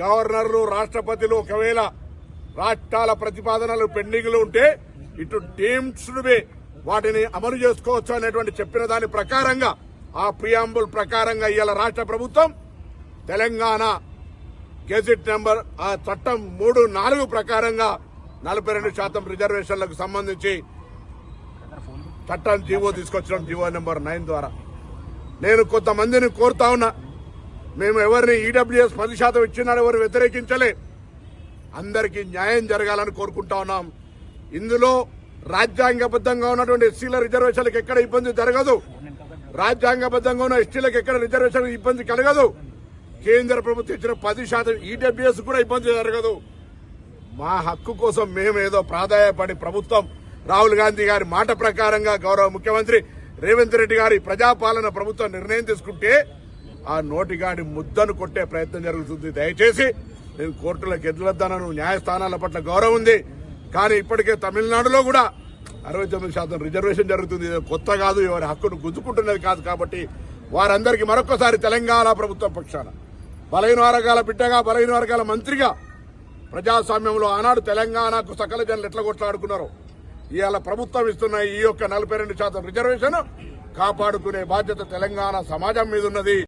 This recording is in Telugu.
గవర్నర్లు రాష్ట్రపతులు ఒకవేళ రాష్ట్రాల ప్రతిపాదనలు పెండింగ్లు ఉంటే ఇటు టీమ్స్ వాటిని అమలు చేసుకోవచ్చు అనేటువంటి చెప్పిన దాని ప్రకారంగా ఆ ప్రియాంబుల్ ప్రకారంగా ఇవాళ రాష్ట్ర ప్రభుత్వం. తెలంగాణ గెజిట్ నెంబర్ ఆ చట్టం మూడు నాలుగు ప్రకారంగా నలభై రెండు శాతం రిజర్వేషన్లకు సంబంధించి చట్టం జీవో తీసుకొచ్చడం జీవో నెంబర్ నైన్ ద్వారా. నేను కొంతమందిని కోరుతా ఉన్నా. మేము ఎవరిని ఈడబ్ల్యూఎస్ పది శాతం ఇచ్చినారు ఎవరు వ్యతిరేకించలే. అందరికీ న్యాయం జరగాలని కోరుకుంటా ఉన్నాం. ఇందులో రాజ్యాంగబద్ధంగా ఉన్నటువంటి ఎస్సీల రిజర్వేషన్లకు ఎక్కడ ఇబ్బంది జరగదు. రాజ్యాంగబద్ధంగా ఉన్న ఎస్టీలకు ఎక్కడ రిజర్వేషన్ ఇబ్బంది కలగదు. కేంద్ర ప్రభుత్వం ఇచ్చిన పది శాతం ఈడబ్ల్యూఎస్ కూడా ఇబ్బంది జరగదు. మా హక్కు కోసం మేమేదో ప్రాధాయపడి ప్రభుత్వం. రాహుల్ గాంధీ గారి మాట ప్రకారంగా గౌరవ ముఖ్యమంత్రి రేవంత్ రెడ్డి గారి ప్రజాపాలన ప్రభుత్వం నిర్ణయం తీసుకుంటే ఆ నోటిగాడి ముద్దను కొట్టే ప్రయత్నం జరుగుతుంది. దయచేసి నేను కోర్టులకు ఎదులొద్దానను న్యాయస్థానాల పట్ల గౌరవం ఉంది. కానీ ఇప్పటికే తమిళనాడులో కూడా అరవై తొమ్మిది శాతం రిజర్వేషన్ జరుగుతుంది. ఇది కొత్త కాదు ఎవరి హక్కును గుంజుకుంటున్నది కాదు కాబట్టి వారందరికీ మరొకసారి తెలంగాణ ప్రభుత్వం పక్షాన. బలహీన వర్గాల బిడ్డగా బలహీన వర్గాల మంత్రిగా ప్రజాస్వామ్యంలో ఆనాడు తెలంగాణకు సకల జనులు ఎట్లా కొట్లాడుకున్నారు ఇవాళ ప్రభుత్వం ఇస్తున్న ఈ యొక్క నలభై రెండు శాతం రిజర్వేషన్ కాపాడుకునే బాధ్యత తెలంగాణ సమాజం మీద ఉన్నది.